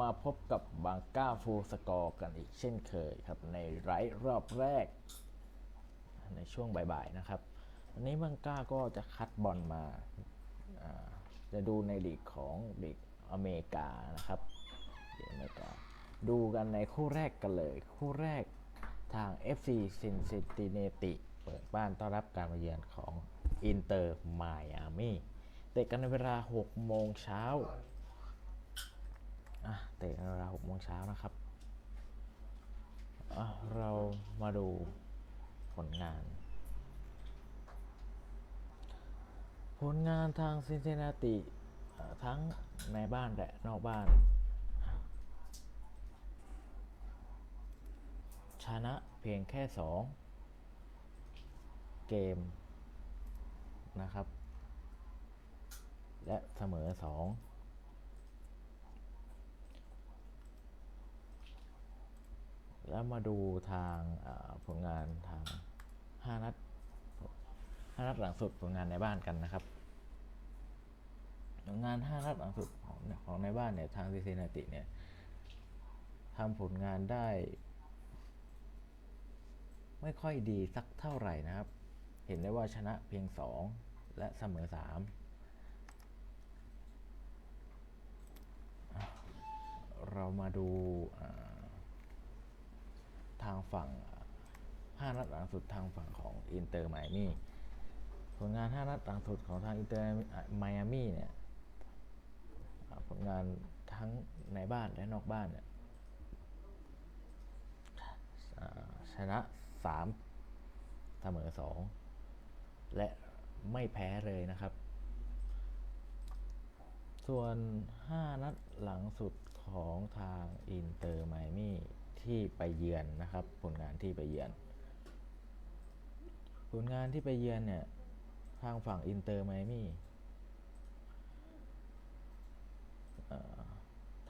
มาพบกับบางก้าฟูสกอร์กันอีกเช่นเคยครับ ในไร้รอบแรก ในช่วงบ่ายๆนะครับ วันนี้บางก้าก็จะคัดบอลมาจะดูในลีกของลีกอเมริกานะครับลีกอเมริกาดูกันในคู่แรกกันเลย คู่แรกทาง FC Cincinnati เปิดบ้านต้อนรับการมาเยือนของอินเตอร์ไมอามีเตะกันในเวลา 6 โมงเช้า อะเตะเวลา6โมงเช้านะครับ เรามาดูผลงาน ผลงานทางซินซินนาติทั้งในบ้านและนอกบ้าน ชนะเพียงแค่ 2 เกมนะครับ และเสมอ 2 แล้วมาดูทางผลงานทาง 5 นัด 5 นัดหลังสุดผลงานในบ้านกันนะครับผลงาน 5 นัดหลังสุดของของในบ้านเนี่ยทางซิซินนาติเนี่ยทำผลงานได้ ไม่ค่อยดีสักเท่าไหร่นะครับ เห็นได้ว่าชนะเพียง 2 และเสมอ 3 เรามาดูอ่า ทางฝั่ง5นัดหลังสุดทางฝั่งของอินเตอร์ไมอามี่ผลงาน5นัดหลังสุดของทางอินเตอร์ไมอามี่เนี่ยผลงานทั้งในบ้านและนอกบ้านเนี่ยชนะ 3 เสมอ 2 และไม่แพ้เลยนะครับ ส่วน 5 นัดหลังสุดของทางอินเตอร์ไมอามี่ ที่ไปเยือนนะครับ ผลงานที่ไปเยือน ผลงานที่ไปเยือนเนี่ยทางฝั่งอินเตอร์ไมมี่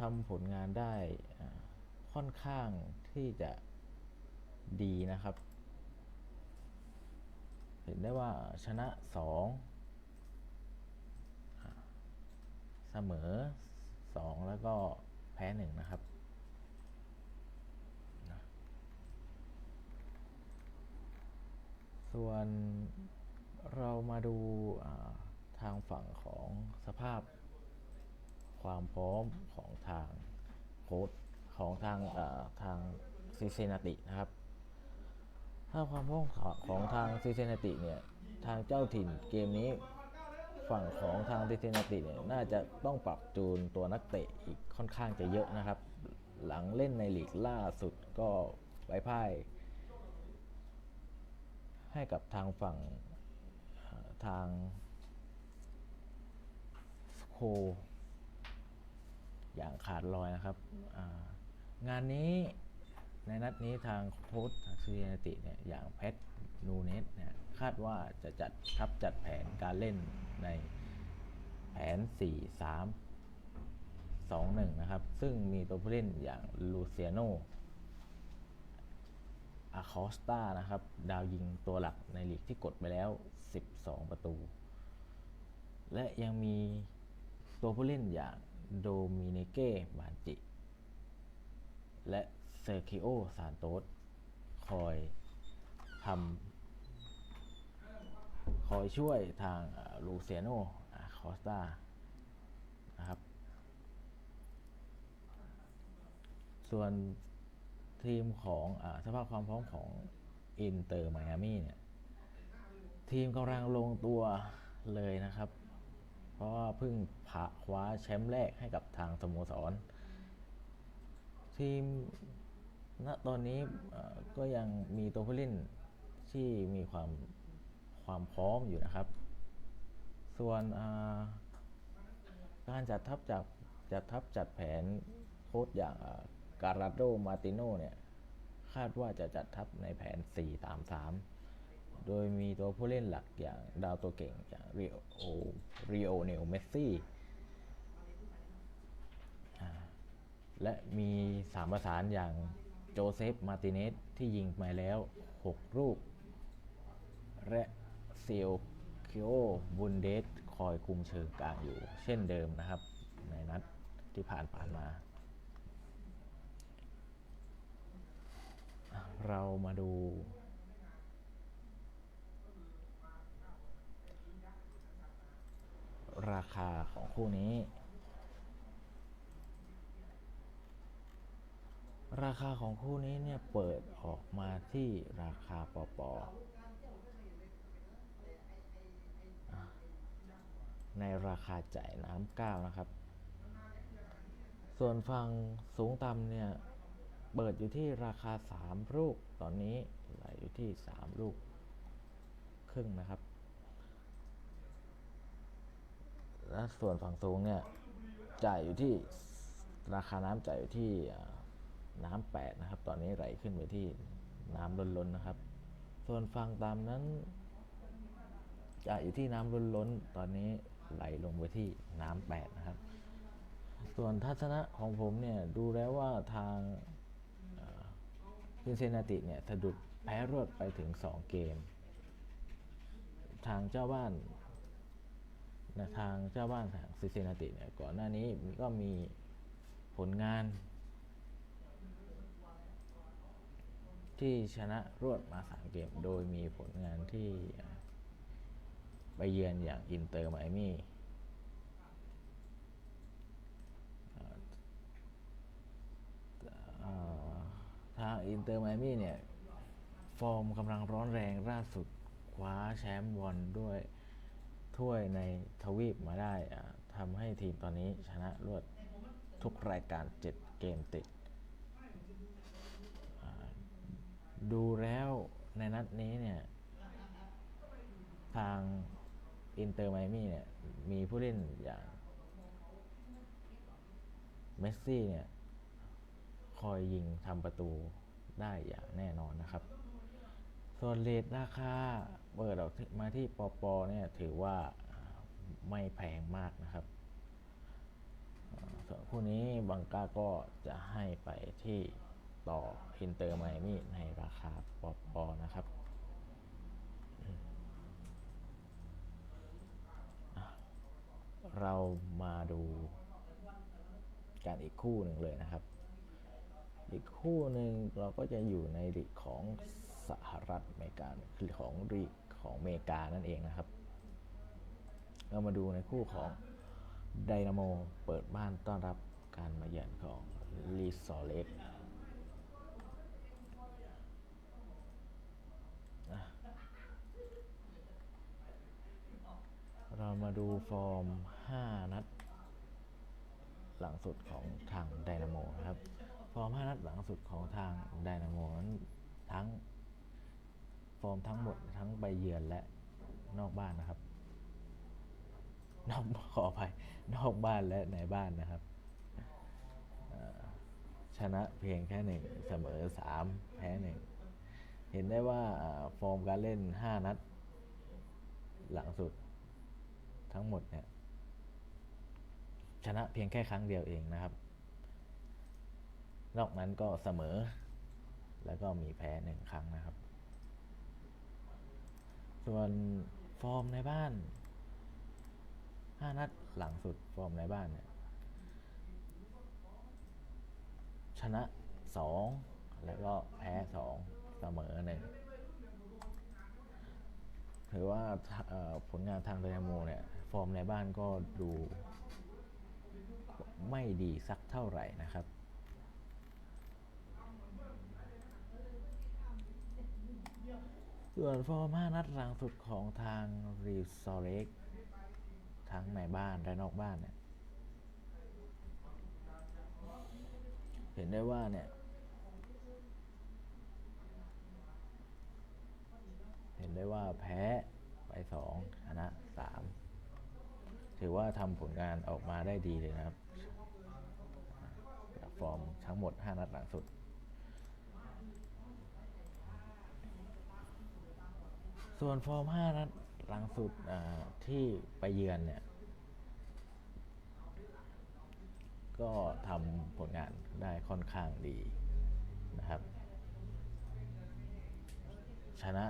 ทำผลงานได้ค่อนข้างที่จะดีนะครับ เห็นได้ว่าชนะ 2 เสมอ 2 แล้วก็แพ้ 1 นะครับนะ ส่วนเรามาดูทางฝั่งของสภาพความพร้อมของทางโค้ชของทางทางซิเซนาตินะครับ ถ้าความพร้อมของของทางซิเซนาติเนี่ยทางเจ้าถิ่นเกมนี้ฝั่งของทางซิเซนาติเนี่ยน่าจะต้องปรับจูนตัวนักเตะอีกค่อนข้างจะเยอะนะครับ หลังเล่นในลีกล่าสุดก็ไว้พ่าย ให้กับทางฝั่งทางสโคอย่างขาดลอยนะครับ งานนี้ในนัดนี้ทางโค้ชซีเนติเนี่ยอย่างแพทนูเนสเนี่ยคาดว่าจะจัดทับจัดแผนการเล่นในแผน 4 3 2 1 นะครับ ซึ่งมีตัวผู้เล่นอย่างลูเซียโน อาคอสตานะครับ ดาวยิงตัวหลักในลีกที่กดไปแล้ว 12 ประตู และยังมีตัวผู้เล่นอย่างโดมิเนเก้บานจิ และเซอร์คิโอซานโตสคอยทำคอยช่วยทางลูเซียโนอาคอสตานะครับ ส่วน ทีมของอสภาพความพร้อมของอินเตอร์ไมอามี่เนี่ยทีมกำลังลงตัวเลยนะครับ เพราะว่าเพิ่งผาคว้าแชมป์แรกให้กับทางสโมสร ทีมณตอนนี้ก็ยังมีตัวผู้เล่นที่มีความความพร้อมอยู่นะครับ ส่วนการจัดทัพจากจัดทัพจัดแผนโค้ชอย่าง การาโดมาติโนเนี่ยคาดว่าจะจัดทัพในแผน 4 ตาม 3 โดยมีตัวผู้เล่นหลักอย่างดาวตัวเก่งอย่างริโอริโอเนลเมสซี่และมีสามประสานอย่างโจเซฟ มาร์ติเนสที่ยิงมาแล้ว 6 ลูก และเซลคิโอบุนเดสคอยคุมเชิงกลางอยู่ เช่นเดิมนะครับ ในนัดที่ผ่านผ่านมา เรามาดู ราคาของคู่นี้ ราคาของคู่นี้เนี่ยเปิดออกมาที่ราคาปอปอในราคาจ่ายน้ำเก้านะครับ ส่วนฝั่งสูงต่ำเนี่ย เปิดอยู่ที่ราคา 3 ลูก ตอนนี้ไหลอยู่ที่ 3 ลูก ครึ่งนะครับ และส่วนฝั่งสูงเนี่ย จ่ายอยู่ที่ราคาน้ำจ่ายอยู่ที่น้ำแปดนะครับ ตอนนี้ไหลขึ้นไปที่น้ำล้นๆนะครับ ส่วนฝั่งต่ำนั้นจ่ายอยู่ที่น้ำล้นๆ ตอนนี้ไหลลงไปที่น้ำแปดนะครับ ส่วนทัศนะของผมเนี่ย ดูแล้วว่าทาง ซินเซนาติเนี่ยสะดุดแพ้รวดไปถึง 2 เกม ทางเจ้าบ้านนะทางเจ้าบ้านทางซินเซนาติเนี่ยก่อนหน้านี้ก็มีผลงาน ที่ชนะรวดมา 3 เกม โดยมีผลงานที่ไปเยือนอย่างอินเตอร์ไมอามี่ อ่า ทางอินเตอร์ไมอามี่เนี่ย ฟอร์มกำลังร้อนแรงล่าสุดคว้าแชมป์บอลด้วยถ้วยในทวีปมาได้อ่าทำให้ทีมตอนนี้ชนะรวดทุกรายการ 7 เกมติดอ่าดูแล้วในนัดนี้เนี่ย ทางอินเตอร์ไมมี่เนี่ย มีผู้เล่นอย่างเมสซี่เนี่ย คอยยิงทำประตูได้อย่างแน่นอนนะครับ ส่วนเลทราคาเปิดออกมาที่ปอปอเนี่ยถือว่าไม่แพงมากนะครับ ส่วนคู่นี้บังกาก็จะให้ไปที่ต่ออินเตอร์ไมมี่ในราคาปอปอนะครับเรามาดูกันอีกคู่หนึ่งเลยนะครับ อีกคู่หนึ่งเราก็จะอยู่ในลีกของสหรัฐอเมริกาคือของลีกของอเมริกานั่นเองนะครับ เรามาดูในคู่ของไดนาโมเปิดบ้านต้อนรับการมาเยือนของลีซอเล็กเรามาดูฟอร์ม 5 นัด หลังสุดของทางไดนาโมนะครับ ฟอร์ม 5 นัดหลังสุดของทางไดนาโมนั้นทั้ง ฟอร์มทั้งหมดทั้งไปเยือนและนอกบ้านนะครับ นอกขออภัยนอกบ้านและในบ้านนะครับ ชนะเพียงแค่หนึ่งเสมอสามแพ้หนึ่งเห็นได้ว่าอ่าฟอร์มการเล่น 5 นัด หลังสุดทั้งหมดเนี่ยชนะเพียงแค่ครั้งเดียวเองนะครับ นอกนั้นก็เสมอ แล้วก็มีแพ้หนึ่งครั้งนะครับ ส่วนฟอร์มในบ้าน 5 นัดหลังสุดฟอร์มในบ้านเนี่ยชนะ 2 แล้วก็แพ้ 2 เสมอหนึ่งถือว่าผลงานทางไดนาโมเนี่ย ฟอร์มในบ้านก็ดูไม่ดีสักเท่าไหร่นะครับ ส่วนฟอร์ม5นัดหลังสุดของทางรีซอเล็กทั้งในบ้านและนอกบ้านเนี่ย เห็นได้ว่าเนี่ย เห็นได้ว่าแพ้ไปสองชนะสามถือว่าทำผลงานออกมาได้ดีเลยนะครับ ฟอร์มทั้งหมด 5 นัดหลังสุด ส่วนฟอร์ม5นัดหลังสุดที่ไปเยือนเนี่ย ก็ทำผลงานได้ค่อนข้างดีนะครับ ชนะ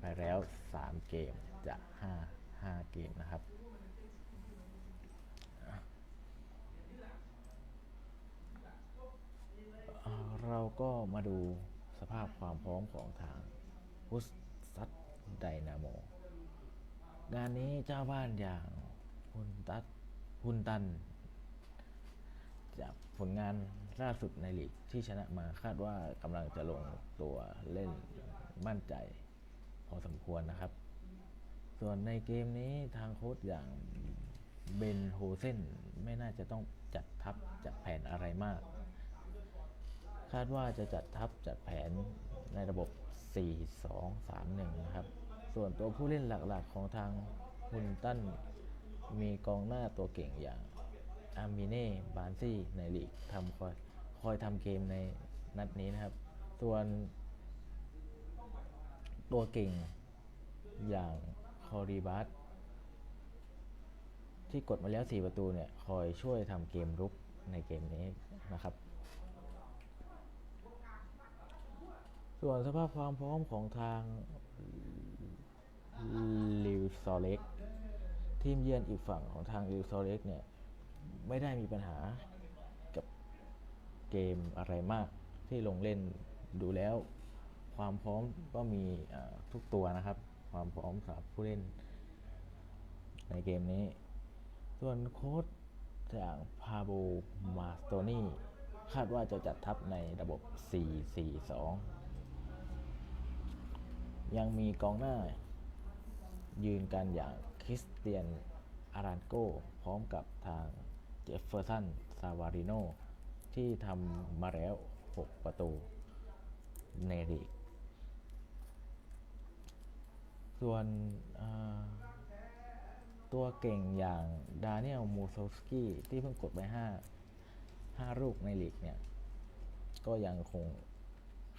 ไปแล้ว 3 เกมจาก 5 5 เกมนะครับ เราก็มาดูสภาพความพร้อมของทาง พุสซัตไดนาโม งานนี้เจ้าบ้านอย่างพุนตัดพุนตัน จากผลงานล่าสุดในลีกที่ชนะมาคาดว่ากำลังจะลงตัวเล่นมั่นใจพอสมควรนะครับ ส่วนในเกมนี้ทางโค้ชอย่างเบนโฮเซนไม่น่าจะต้องจัดทัพจัดแผนอะไรมาก คาดว่าจะจัดทัพจัดแผนในระบบ 4-2-3-1 นะครับ ส่วนตัวผู้เล่นหลักๆของทางฮุนตันมีกองหน้าตัวเก่งอย่างอามิเน่ บานซี่ ในลีกทำคอยคอยทำเกมในนัดนี้นะครับ ส่วนตัวเก่งอย่างคอรีบัสที่กดมาแล้ว 4 ประตูเนี่ย คอยช่วยทำเกมรุกในเกมนี้นะครับ ส่วนสภาพความพร้อมของทางลิวซอเล็กทีมเยือนอีกฝั่งของทางลิวซอเล็กเนี่ย ไม่ได้มีปัญหากับเกมอะไรมากที่ลงเล่นดูแล้ว ความพร้อมก็มีทุกตัวนะครับ ความพร้อมสำหรับผู้เล่น ในเกมนี้ ส่วนโค้ชอย่างพาโบมาสโตนีคาดว่าจะจัดทัพในระบบ 4-4-2 ยังมีกองหน้า ยืนกันอย่างคริสเตียนอารานโกพร้อมกับทางเจฟเฟอร์สันซาวาริโนที่ทำมาแล้ว 6 ประตูในลีก ส่วนตัวเก่งอย่างดานิเอลมูโซสกี้ที่เพิ่งกดไป 5 5 ลูกในลีกเนี่ย ก็ยังคง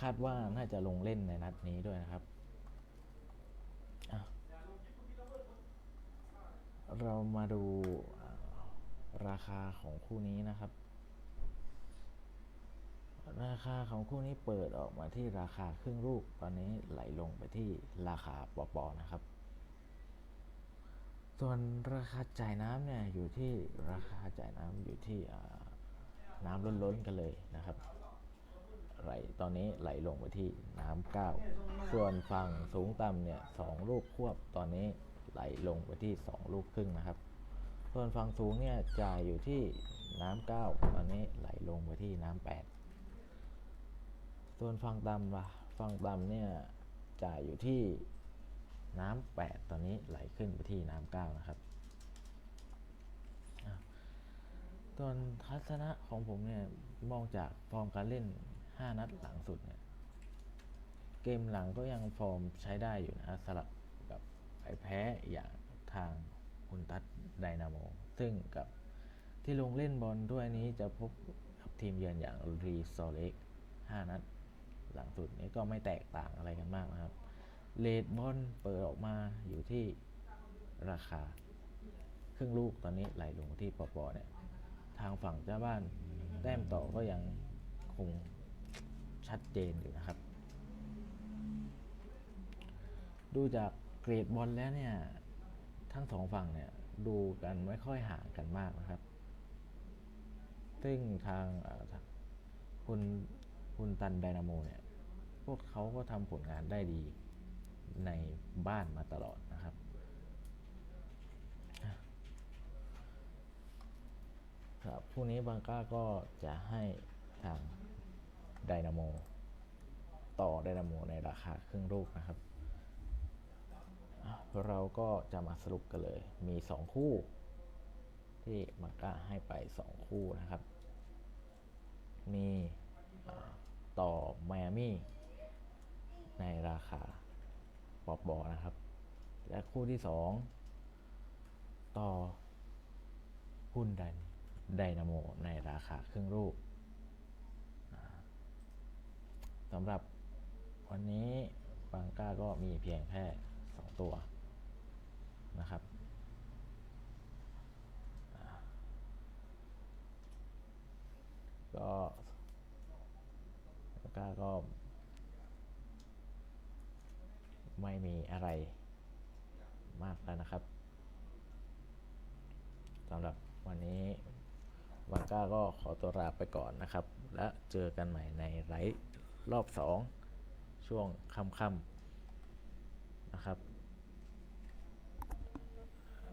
คาดว่าน่าจะลงเล่นในนัดนี้ด้วยนะครับอะ เรามาดูราคาของคู่นี้นะครับ ราคาของคู่นี้เปิดออกมาที่ราคาครึ่งลูก ตอนนี้ไหลลงไปที่ราคาปอปอนะครับ ส่วนราคาจ่ายน้ำเนี่ยอยู่ที่ราคาจ่ายน้ำอยู่ที่น้ำล้นๆกันเลยนะครับไหลตอนนี้ไหลลงไปที่น้ำเก้าส่วนฝั่งสูงต่ำเนี่ยสองลูกควบตอนนี้ ไหลลงไปที่สองลูกครึ่งนะครับ ส่วนฝั่งสูงเนี่ยจ่ายอยู่ที่น้ำเก้าตอนนี้ไหลลงไปที่น้ำแปดส่วนฝั่งต่ำล่ะฝั่งต่ำเนี่ยจ่ายอยู่ที่น้ำแปดตอนนี้ไหลขึ้นไปที่น้ำเก้านะครับอะส่วนทัศนะของผมเนี่ยมองจากฟอร์มการเล่น 5 นัดหลังสุดเนี่ยเกมหลังก็ยังฟอร์มใช้ได้อยู่นะสลับกับ แพ้อย่างทางอุนตัดไดนาโม ซึ่งกับที่ลงเล่นบอลด้วยนี้จะพบกับทีมเยือนอย่างรีซอเล็ก5นัดหลังสุดนี้ก็ไม่แตกต่างอะไรกันมากนะครับเลดบอลเปิดออกมาอยู่ที่ราคา ครึ่งลูกตอนนี้ไหลลงที่ปอปอเนี่ยทางฝั่งเจ้าบ้านแต้มต่อก็ยังคงชัดเจนอยู่นะครับ ดูจาก กรดบอลแล้วเนี่ย ทั้งสองฝั่งเนี่ยดูกันไม่ค่อยห่างกันมากนะครับ ซึ่งทางคุณคุณตันไดนาโมเนี่ย พวกเขาก็ทำผลงานได้ดีในบ้านมาตลอดนะครับ ครับพรุ่งนี้บางก้าก็จะให้ทางไดนาโมต่อไดนาโมในราคาครึ่งลูกนะครับ เราก็จะมาสรุปกันเลย มี 2 คู่ ที่บางก้าให้ไป 2 คู่นะครับ มีอ่ต่อไมอามี่ในราคาปอบบอนะครับ และคู่ที่ 2 ต่อหุ้นไดไดนาโมในราคาครึ่งลูกอ่าสำหรับวันนี้บางก้าก็มีเพียงแค่ ตัวนะครับก็แล้วก็ก็ ไม่มีอะไรมากแล้วนะครับสำหรับวันนี้วัาก้าก็ขอตัวลาไปก่อนนะครับ และเจอกันใหม่ในไลฟ์รอบ 2 ช่วงค่ำๆนะครับ